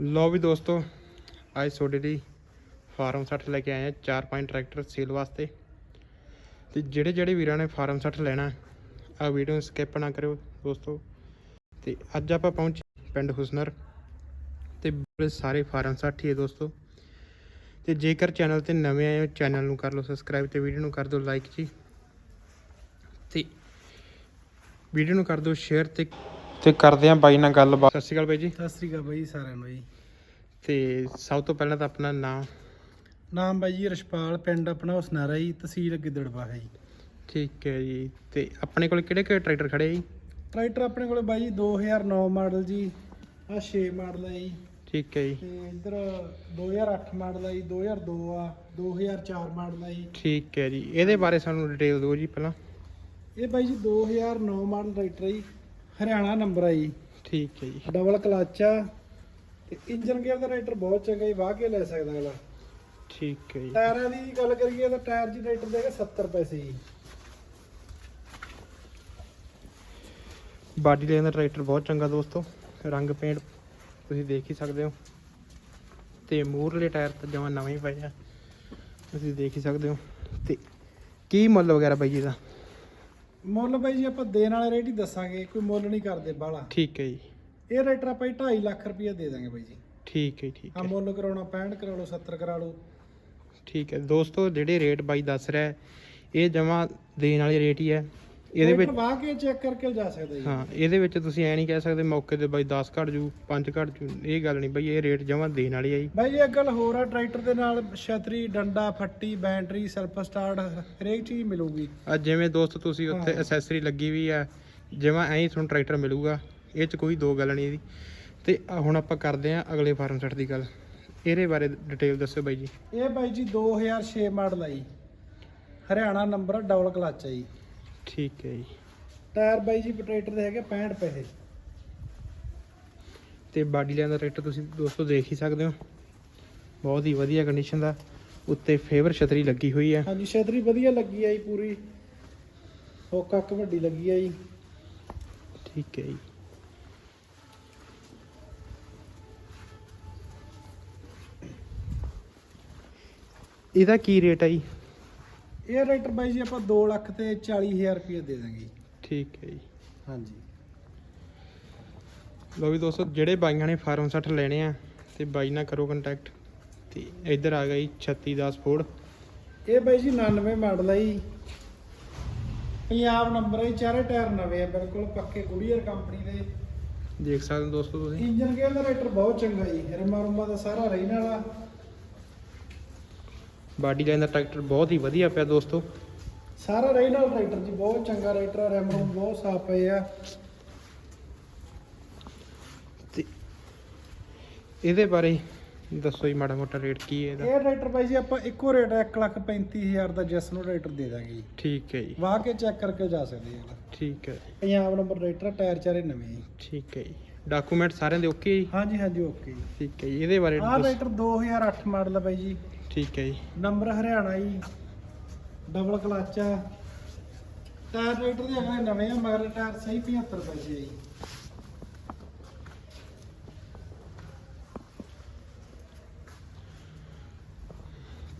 ਲਓ ਵੀ ਦੋਸਤੋ, ਅੱਜ ਤੁਹਾਡੇ ਲਈ ਫਾਰਮ 60 ਲੈ ਕੇ ਆਏ ਆ ਚਾਰ ਪੰਜ ਟਰੈਕਟਰ ਸੇਲ ਵਾਸਤੇ। ਤੇ ਜਿਹੜੇ ਜਿਹੜੇ ਵੀਰਾਂ ਨੇ ਫਾਰਮ 60 ਲੈਣਾ ਆ ਵੀਡੀਓ ਨੂੰ ਸਕਿਪ ਨਾ ਕਰਿਓ ਦੋਸਤੋ। ਤੇ ਅੱਜ ਆਪਾਂ ਪਹੁੰਚੇ ਪਿੰਡ ਹੁਸਨਰ। ਤੇ ਬੜੇ ਸਾਰੇ ਫਾਰਮ 60 ਹੀ ਹੈ ਦੋਸਤੋ। ਤੇ ਜੇਕਰ ਚੈਨਲ ਤੇ ਨਵੇਂ ਆਏ ਹੋ, ਚੈਨਲ ਨੂੰ ਕਰ ਲਓ ਸਬਸਕ੍ਰਾਈਬ ਤੇ ਵੀਡੀਓ ਨੂੰ ਕਰ ਦਿਓ ਲਾਈਕ ਜੀ। ਤੇ ਵੀਡੀਓ ਨੂੰ ਕਰ ਦਿਓ ਸ਼ੇਅਰ ਤੇ ਤੇ ਕਰਦੇ ਆਂ ਬਾਈ ਨਾਲ ਗੱਲਬਾਤ। ਸਤਿ ਸ਼੍ਰੀ ਅਕਾਲ ਬਾਈ ਜੀ। ਸਤਿ ਸ੍ਰੀ ਅਕਾਲ ਬਾਈ ਸਾਰਿਆਂ ਨੂੰ ਜੀ। ਤੇ ਸਭ ਤੋਂ ਪਹਿਲਾਂ ਤਾਂ ਆਪਣਾ ਨਾਮ। ਨਾਮ ਬਾਈ ਜੀ ਰਸ਼ਪਾਲ ਪਿੰਡ ਆਪਣਾ ਹੁਸਨਾਰਾ ਜੀ ਤਹਿਸੀਲ ਗਿੱਦੜਵਾ ਹੈ ਜੀ। ਠੀਕ ਹੈ ਜੀ। ਤੇ ਆਪਣੇ ਕੋਲ ਕਿਹੜੇ ਕਿਹੜੇ ਟਰੈਕਟਰ ਖੜੇ ਜੀ? ਟਰੈਕਟਰ ਆਪਣੇ ਕੋਲੇ ਬਾਈ ਜੀ 2009 ਮਾਡਲ ਜੀ ਆ 6 ਮਾਡਲ ਹੈ ਜੀ। ਠੀਕ ਹੈ ਜੀ। ਤੇ ਇੱਧਰ 2008 ਮਾਡਲ ਹੈ ਜੀ 2002 ਆ 2004 ਮਾਡਲ ਹੈ ਜੀ। ਠੀਕ ਹੈ ਜੀ। ਇਹਦੇ ਬਾਰੇ ਸਾਨੂੰ ਡਿਟੇਲ ਦਿਓ ਜੀ ਪਹਿਲਾਂ। ਇਹ ਬਾਈ ਜੀ 2009 ਮਾਡਲ ਟਰੈਕਟਰ ਹੈ ਜੀ। ਹਰਿਆਣਾ ਨੰਬਰ ਹੈ ਜੀ। ਠੀਕ ਹੈ ਜੀ। ਡਬਲ ਕਲਚ ਆ। ਤੇ ਇੰਜਨ ਗੇਅਰ ਦਾ ਟਰੈਕਟਰ ਬਹੁਤ ਚੰਗਾ ਜੀ ਵਾਹ ਕੇ ਲੈ ਸਕਦਾ ਅਗਲਾ। ਠੀਕ ਹੈ ਜੀ। ਟਾਇਰਾਂ ਦੀ ਗੱਲ ਕਰੀਏ ਤਾਂ ਟਾਇਰ ਜੀ ਟਰੈਕਟਰ ਦੇ ਕੇ 70 ਪੈਸੇ ਜੀ। ਬਾਡੀ ਲਾਈਨ ਦਾ ਟਰੈਕਟਰ ਬਹੁਤ ਚੰਗਾ ਦੋਸਤੋ। ਰੰਗ ਪੇਂਟ ਤੁਸੀਂ ਦੇਖ ਹੀ ਸਕਦੇ ਹੋ। ਤੇ ਮੂਰਲੇ ਟਾਇਰ ਤਾਂ ਜਮਾਂ ਨਵੇਂ ਹੀ ਪਏ ਆ। ਤੁਸੀਂ ਦੇਖ ਹੀ ਸਕਦੇ ਹੋ। ਤੇ ਕੀ ਮੁੱਲ ਵਗੈਰਾ ਬਾਈ ਜੀ ਦਾ? ਮੁੱਲ ਬਾਈ ਜੀ ਆਪਾਂ ਦੇਣ ਵਾਲੇ ਰੇਟ ਹੀ ਦੱਸਾਂਗੇ ਕੋਈ ਮੁੱਲ ਨਹੀਂ ਕਰਦੇ ਬਾਹਲਾ। ਠੀਕ ਹੈ ਜੀ। ਇਹ ਰੇਟਰ ਆਪਾਂ 2.5 ਲੱਖ ਰੁਪਏ ਦੇ ਦਾਂਗੇ ਬਾਈ ਜੀ। ਠੀਕ ਹੈ ਠੀਕ ਆ ਹੈ। ਮੁੱਲ ਕਰਾਉਣਾ 65 ਕਰਾ ਲਓ 70 ਕਰਾ ਲਓ। ਠੀਕ ਹੈ। ਦੋਸਤੋ ਜਿਹੜੇ ਰੇਟ ਬਾਈ ਦੱਸ ਰਿਹਾ ਹੈ, ਇਹ ਜਮਾ ਦੇਣ ਵਾਲੇ ਰੇਟ ਹੀ ਹੈ। ਇਹਦੇ ਵਿੱਚ ਵਾਹ ਕੇ ਚੈੱਕ ਕਰਕੇ ਜਾ ਸਕਦਾ ਜੀ। ਹਾਂ ਇਹਦੇ ਵਿੱਚ ਤੁਸੀਂ ਐ ਨਹੀਂ ਕਹਿ ਸਕਦੇ ਮੌਕੇ ਤੇ ਬਾਈ 10 ਘੱਟ ਜੂ 5 ਘੱਟ ਜੂ ਇਹ ਗੱਲ ਨਹੀਂ ਬਾਈ ਇਹ ਰੇਟ ਜਮਾ ਦੇਣ ਵਾਲੀ ਹੈ ਜੀ। ਬਾਈ ਇੱਕ ਗੱਲ ਹੋਰ ਆ ਟਰੈਕਟਰ ਦੇ ਨਾਲ ਛਤਰੀ ਡੰਡਾ ਫੱਟੀ ਬੈਟਰੀ ਸੈਲਫ ਸਟਾਰਟ ਹਰੇਕ ਚੀਜ਼ ਮਿਲੂਗੀ। ਅੱਜ ਜਿਵੇਂ ਦੋਸਤ ਤੁਸੀਂ ਉੱਥੇ ਹਾਂ। ਐਸੈਸਰੀ ਲੱਗੀ ਵੀ ਆ ਜਿਵੇਂ ਐਂ ਤੁਹਾਨੂੰ ਟਰੈਕਟਰ ਮਿਲੂਗਾ ਇਹ ਚ ਕੋਈ ਦੋ ਗੱਲ ਨਹੀਂ ਇਹਦੀ। ਤੇ ਹੁਣ ਆਪਾਂ ਕਰਦੇ ਆਂ ਅਗਲੇ ਫਾਰਮ ਸੈਟ ਦੀ ਗੱਲ। ਇਹਦੇ ਬਾਰੇ ਡਿਟੇਲ ਦੱਸਿਓ ਬਾਈ ਜੀ। ਇਹ ਬਾਈ ਜੀ 2006 ਮਾਡਲ ਆ ਜੀ। ਹਰਿਆਣਾ ਨੰਬਰ ਡਬਲ ਕਲਚ ਆ ਜੀ। ਠੀਕ ਹੈ ਜੀ। ਟਾਇਰ ਬਾਈ ਜੀ ਟਰੈਕਟਰ ਦੇ ਹੈਗੇ 65 ਪੈਸੇ। ਤੇ ਬਾਡੀ ਲਾਈਨ ਦਾ ਟਰੈਕਟਰ ਤੁਸੀਂ ਦੋਸਤੋ ਦੇਖ ਹੀ ਸਕਦੇ ਹੋ। ਬਹੁਤ ਹੀ ਵਧੀਆ ਕੰਡੀਸ਼ਨ ਦਾ ਉੱਤੇ ਫੇਵਰ ਛਤਰੀ ਲੱਗੀ ਹੋਈ ਹੈ। ਹਾਂਜੀ ਛਤਰੀ ਵਧੀਆ ਲੱਗੀ ਆ ਜੀ ਪੂਰੀ। ਹੁੱਕ ਅੱਕ ਵੱਡੀ ਲੱਗੀ ਆ ਜੀ। ਠੀਕ ਹੈ ਜੀ। ਇਹਦਾ ਕੀ ਰੇਟ ਹੈ ਜੀ? ਇਹ ਟਰੈਕਟਰ ਬਾਈ ਜੀ ਆਪਾਂ 2 ਲੱਖ ਤੇ 40000 ਰੁਪਏ ਦੇ ਦਾਂਗੇ ਠੀਕ ਹੈ ਜੀ। ਹਾਂਜੀ। ਲੋ ਵੀ ਦੋਸਤੋ ਜਿਹੜੇ ਬਾਈਆਂ ਨੇ ਫਾਰਮ 60 ਲੈਣੇ ਆ ਤੇ ਬਾਈ ਨਾਲ ਕਰੋ ਕੰਟੈਕਟ ਤੇ ਇੱਧਰ ਆ ਗਈ 3610 ਫੋਰਡ ਇਹ ਬਾਈ ਜੀ 99 ਮਾਡਲ ਆ ਜੀ। ਪੰਜਾਬ ਨੰਬਰ ਹੈ ਚਾਰੇ ਟਾਇਰ ਨਵੇਂ ਆ ਬਿਲਕੁਲ ਪੱਕੇ ਗੁੜੀਅਰ ਕੰਪਨੀ ਦੇ। ਦੇਖ ਸਕਦੇ ਹੋ ਦੋਸਤੋ ਤੁਸੀਂ। ਇੰਜਨ ਗੇਅਰ ਦਾ ਟਰੈਕਟਰ ਬਹੁਤ ਚੰਗਾ ਜੀ ਰਿਮਾ ਰੁਮਾ ਦਾ ਸਾਰਾ ਰਹਿਣ ਵਾਲਾ। ਬਾਡੀ ਲਾਈਨ ਦਾ ਟਰੈਕਟਰ ਬਹੁਤ ਹੀ ਵਧੀਆ ਪਿਆ ਦੋਸਤੋ। ਸਾਰਾ ਵਾਲਾ ਟਰੈਕਟਰ ਜੀ ਬਹੁਤ ਚੰਗਾ ਟਰੈਕਟਰ ਆ ਰਿਮ ਰੁਮ ਬਹੁਤ ਸਾਫ਼ ਪਏ ਆ। ਤੇ ਇਹਦੇ ਬਾਰੇ ਦੱਸੋ ਜੀ ਮਾੜਾ ਮੋਟਾ ਰੇਟ ਕੀ ਹੈ ਇਹਦਾ? ਇਹ ਟਰੈਕਟਰ ਬਾਈ ਜੀ ਆਪਾਂ ਇੱਕੋ ਰੇਟ 135000 ਦਾ ਜੈਸ ਨੂੰ ਟਰੈਕਟਰ ਦੇ ਦਾਂਗੇ ਜੀ। ਠੀਕ ਹੈ ਜੀ। ਵਾਹ ਕੇ ਚੈੱਕ ਕਰਕੇ ਜਾ ਸਕਦੇ ਆ। ਠੀਕ ਹੈ ਪੰਜਾਬ ਨੰਬਰ ਟਰੈਕਟਰ ਟਾਇਰ ਚਾਰੇ ਨਵੇਂ ਜੀ ਠੀਕ ਹੈ ਜੀ। ਡਾਕੂਮੈਂਟ ਸਾਰਿਆਂ ਦੇ ਓਕੇ ਜੀ? ਹਾਂਜੀ ਹਾਂਜੀ ਓਕੇ ਜੀ। ਠੀਕ ਹੈ ਜੀ ਇਹਦੇ ਬਾਰੇ ਆਹ ਦੱਸੋ। ਟਰੈਕਟਰ 2008 ਮਾਡਲ ਆ ਬਾਈ ਜੀ। ਠੀਕ ਹੈ ਜੀ। ਨੰਬਰ ਹਰਿਆਣਾ ਜੀ। ਡਬਲ ਕਲਚ ਆ। ਟਾਇਰ ਟਰੈਕਟਰ ਦੇ ਅਗਲੇ ਨਵੇਂ ਆ ਮਗਰ ਟਾਇਰ ਸਹੀ 75 ਪੈਸੇ ਜੀ।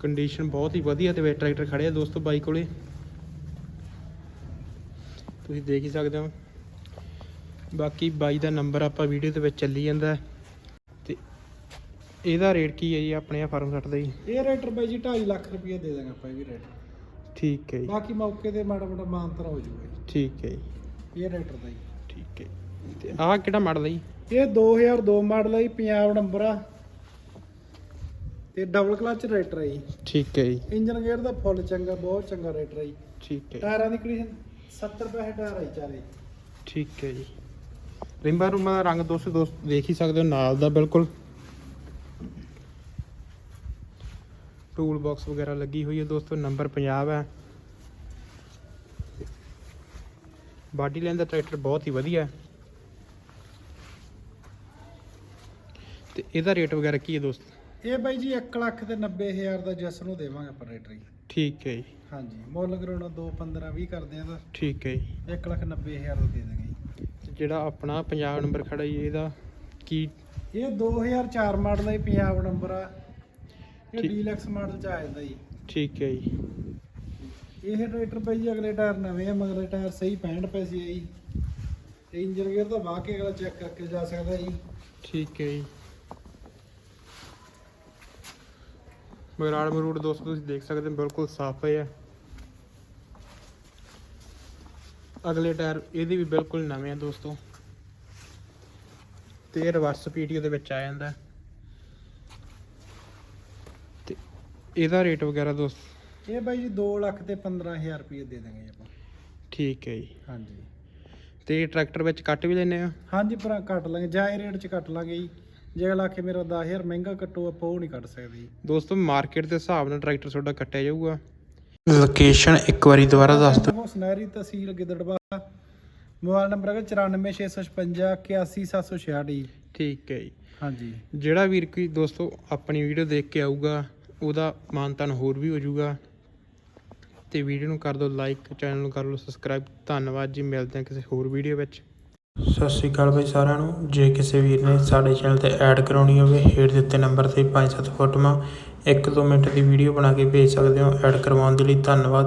ਕੰਡੀਸ਼ਨ ਬਹੁਤ ਹੀ ਵਧੀਆ ਤੇ ਵੇ ਟਰੈਕਟਰ ਖੜੇ ਆ ਦੋਸਤੋ ਬਾਈ ਕੋਲੇ। ਤੁਸੀਂ ਦੇਖ ਹੀ ਸਕਦੇ ਹੋ। ਬਾਕੀ ਬਾਈ ਦਾ ਨੰਬਰ ਆਪਾਂ ਵੀਡੀਓ ਦੇ ਵਿੱਚ ਚੱਲੀ ਜਾਂਦਾ। ਹੈ। ਇਹਦਾ ਰੇਟ ਕੀ ਹੈ ਜੀ ਆਪਣੇ ਆ ਫਾਰਮ ਸੱਟ ਦਾ ਜੀ? ਇਹ ਰੇਟਰ ਬਾਈ ਜੀ 2.5 ਲੱਖ ਰੁਪਏ ਦੇ ਦਾਂਗੇ ਆਪਾਂ ਇਹ ਵੀ ਰੇਟ ਠੀਕ ਹੈ ਜੀ। ਬਾਕੀ ਮੌਕੇ ਤੇ ਮਾੜਾ ਮੋਟਾ ਮਾਨਤਰ ਹੋ ਜਾਊਗਾ ਠੀਕ ਹੈ ਜੀ। ਜੀ ਇਹ ਰੇਟਰ ਦਾ ਜੀ। ਠੀਕ ਹੈ ਤੇ ਆਹ ਕਿਹੜਾ ਮਾਡਲ ਹੈ ਜੀ? ਇਹ 2002 ਮਾਡਲ ਹੈ ਜੀ ਪੰਜਾਬ ਨੰਬਰ ਆ। ਤੇ ਡਬਲ ਕਲਚ ਰੇਟਰ ਹੈ ਜੀ। ਠੀਕ ਹੈ ਜੀ। ਇੰਜਨ ਗੇਅਰ ਦਾ ਫੁੱਲ ਚੰਗਾ ਬਹੁਤ ਚੰਗਾ ਰੇਟਰ ਹੈ ਜੀ। ਠੀਕ ਹੈ ਟਾਇਰਾਂ ਦੀ ਕੰਡੀਸ਼ਨ 70 ਪੈਸੇ ਟਾਇਰ ਹੈ ਜੀ ਚਾਰੇ। ਠੀਕ ਹੈ ਜੀ। ਰਿੰਬਾ ਰੂਮਾ ਦਾ ਰੰਗ ਦੋਸਤੋ ਦੋਸਤ ਦੇਖ ਹੀ ਸਕਦੇ ਹੋ ਨਾਲ ਦਾ ਬਿਲਕੁਲ ਟੂਲ ਬਾਕਸ ਵਗੈਰਾ ਲੱਗੀ ਹੋਈ ਹੈ ਦੋਸਤੋ ਨੰਬਰ ਪੰਜਾਬ ਹੈ। ਬਾਡੀ ਲਾਈਨ ਦਾ ਟਰੈਕਟਰ ਬਹੁਤ ਹੀ ਵਧੀਆ ਹੈ। ਤੇ ਇਹਦਾ ਰੇਟ ਵਗੈਰਾ ਕੀ ਹੈ ਦੋਸਤ? ਇਹ ਬਾਈ ਜੀ 1 ਲੱਖ ਤੇ 90000 ਦਾ ਜੈਸ ਨੂੰ ਦੇਵਾਂਗੇ ਆਪਾਂ ਰੇਟਰ। ਜੀ ਠੀਕ ਹੈ ਜੀ। ਹਾਂਜੀ ਮੁੱਲ ਕਰਾਉਣਾ 2 15 20 ਕਰਦੇ ਆ ਤਾਂ ਠੀਕ ਹੈ ਜੀ। 1 ਲੱਖ 90000 ਦਾ ਦੇ ਦਾਂਗੇ ਜੀ। ਤੇ ਜਿਹੜਾ ਆਪਣਾ ਪੰਜਾਬ ਨੰਬਰ ਖੜਾ ਜੀ ਇਹਦਾ ਕੀ ਇਹ 2004 ਮਾਡਲ ਹੈ ਪੰਜਾਬ ਨੰਬਰ ਆ। ਇਹ ਠੀਕ। ਡੀਲਕਸ ਮਾਡਲ ਚ ਆ ਜਾਂਦਾ ਜੀ। ਠੀਕ ਹੈ ਜੀ। ਇਹ ਟਰੈਕਟਰ ਭਾਈ ਜੀ ਅਗਲੇ ਟਾਇਰ ਨਵੇਂ ਆ ਮਗਰਲੇ ਟਾਇਰ ਸਹੀ 65 ਪੈਸੇ ਆ ਜੀ। ਤੇ ਇੰਜਨ ਗੇਅਰ ਤਾਂ ਵਾਹ ਕੇ ਅਗਲਾ ਚੈੱਕ ਕਰਕੇ ਜਾ ਸਕਦਾ ਜੀ। ਠੀਕ ਹੈ ਜੀ। ਮਗਰਾੜ ਮਰੂੜ ਦੋਸਤੋ ਤੁਸੀਂ ਦੇਖ ਸਕਦੇ ਹੋ ਬਿਲਕੁਲ ਸਾਫ਼ ਹੈ। ਅਗਲੇ ਟਾਇਰ ਇਹਦੇ ਵੀ ਬਿਲਕੁਲ ਨਵੇਂ ਆ ਦੋਸਤੋ। ਤੇ ਰਿਵਰਸ ਪੀਟੀਓ ਦੇ ਵਿੱਚ ਆ ਜਾਂਦਾ। ਤੇ ਇਹਦਾ ਰੇਟ ਵਗੈਰਾ ਦੋਸਤ? ਇਹ ਬਾਈ ਜੀ 2 ਲੱਖ ਤੇ 15000 ਰੁਪਏ ਦੇ ਦਾਂਗੇ ਆਪਾਂ। ਠੀਕ ਹੈ ਜੀ। ਹਾਂਜੀ। ਤੇ ਟਰੈਕਟਰ ਵਿੱਚ ਕੱਟ ਵੀ ਲੈਨੇ ਆ? ਹਾਂਜੀ ਪਰ ਕੱਟ ਲਾਂਗੇ। ਜਾਇ ਰੇਟ ਚ ਕੱਟ ਲਾਂਗੇ ਜੀ। ਜੇ ਅਗਲਾ ਆਖੇ ਮੇਰਾ 10000 ਮਹਿੰਗਾ ਕੱਟੋ ਆਪਾਂ ਉਹ ਨਹੀਂ ਕੱਟ ਸਕਦੇ ਜੀ। ਦੋਸਤੋ ਮਾਰਕੀਟ ਦੇ ਹਿਸਾਬ ਨਾਲ ਟਰੈਕਟਰ ਤੁਹਾਡਾ ਕੱਟਿਆ ਜਾਊਗਾ। ਲੋਕੇਸ਼ਨ ਇੱਕ ਵਾਰੀ ਦੁਬਾਰਾ ਦੱਸ ਦਿਓ। ਉਹ ਸੁਨਹਿਰੀ ਤਹਿਸੀਲ ਗਿੱਦੜਬਾਹਾ ਮੋਬਾਈਲ ਨੰਬਰ ਹੈਗਾ 94656 81766 ਜੀ। ਠੀਕ ਹੈ ਜੀ। ਹਾਂਜੀ। ਜਿਹੜਾ ਵੀਰ ਕੋਈ ਦੋਸਤੋ ਆਪਣੀ ਵੀਡੀਓ ਦੇਖ ਕੇ ਆਊਗਾ ਉਹਦਾ ਮਾਨਤਾਨ ਹੋਰ ਵੀ ਹੋ ਜਾਊਗਾ। ਤੇ ਵੀਡੀਓ ਨੂੰ ਕਰ ਦਿਓ ਲਾਈਕ ਚੈਨਲ ਨੂੰ ਕਰ ਲਓ ਸਬਸਕ੍ਰਾਈਬ ਧੰਨਵਾਦ ਜੀ, ਮਿਲਦੇ ਹਾਂ ਕਿਸੇ ਹੋਰ ਵੀਡੀਓ ਵਿੱਚ। ਸਤਿ ਸ਼੍ਰੀ ਅਕਾਲ ਬਾਈ ਸਾਰਿਆਂ ਨੂੰ। ਜੇ ਕਿਸੇ ਵੀਰ ਨੇ ਸਾਡੇ ਚੈਨਲ ਤੇ ਐਡ ਕਰਾਉਣੀ ਹੋਵੇ, ਹੇਠ ਦਿੱਤੇ ਨੰਬਰ ਤੇ 5-7 ਫੋਟੋਆਂ 1-2 ਮਿੰਟ ਦੀ ਵੀਡੀਓ ਬਣਾ ਕੇ ਭੇਜ ਸਕਦੇ ਹੋ ਐਡ ਕਰਵਾਉਣ ਦੇ ਲਈ ਧੰਨਵਾਦ।